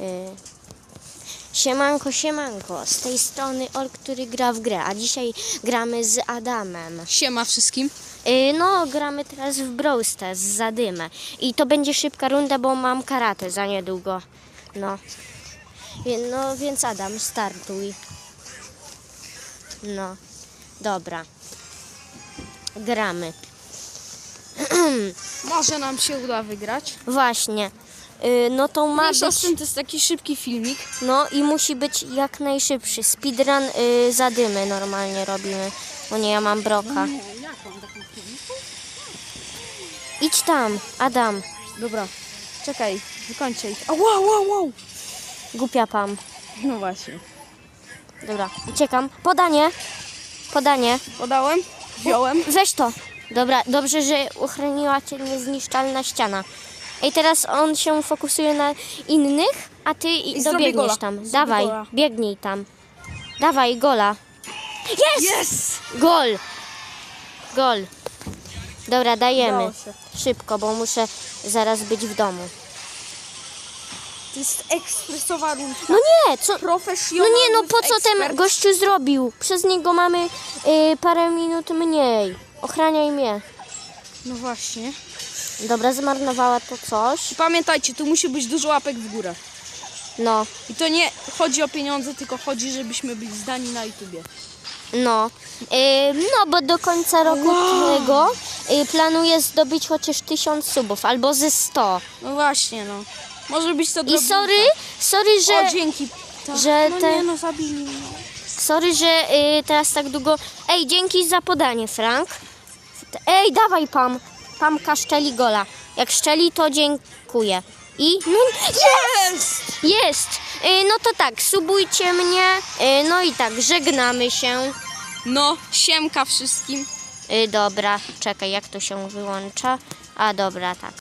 Y, Siemanko, siemanko, z tej strony Ol, który gra w grę, a dzisiaj gramy z Adamem. Siema wszystkim. Y, No, gramy teraz w Brawl Stars z Zadymę i to będzie szybka runda, bo mam karate za niedługo. No. No, więc Adam, startuj. No, dobra. Gramy. Może nam się uda wygrać. Właśnie. Y, No to ma Mniejsza być... z tym, to jest taki szybki filmik. No i musi być jak najszybszy. Speedrun y, zadymy normalnie robimy. O nie, ja mam broka. Idź tam, Adam. Dobra, czekaj, wykończę ich. A wow, wow, wow. Głupia pam. No właśnie. Dobra, uciekam. Podanie. Podanie. Podałem, wziąłem. Weź to. Dobra, dobrze, że uchroniła cię niezniszczalna ściana. I teraz on się fokusuje na innych, a ty i dobiegniesz tam. Zrobię Dawaj, gola. biegnij tam. Dawaj, gola. Jest! Yes! Gol! Gol. Dobra, dajemy. Udało się. Szybko, bo muszę zaraz być w domu. To jest ekspresowa runda. No nie, co? No Profesjonalny nie, no po co ten ekspert. gościu zrobił? Przez niego mamy y, parę minut mniej. Ochraniaj mnie. No właśnie. Dobra, zmarnowała to coś. Pamiętajcie, tu musi być dużo łapek w górę. No, I to nie chodzi o pieniądze, tylko chodzi, żebyśmy byli zdani na YouTubie. no. No, bo do końca roku tego y, planuję zdobyć chociaż tysiąc subów, albo ze 100. No właśnie, no. Może być to I sorry, sorry, że... O, dzięki. Tak. że no te- nie, no zabili mnie. Sorry, że y, teraz tak długo. Ej, dzięki za podanie, Frank. Ej, dawaj Pam. Pam kaszczeli gola. Jak szczeli, to dziękuję. I. No, jest! Jest! Y, no to tak, subujcie mnie. Y, no i tak, żegnamy się. No, siemka wszystkim. Y, dobra, czekaj, jak to się wyłącza? A dobra, tak.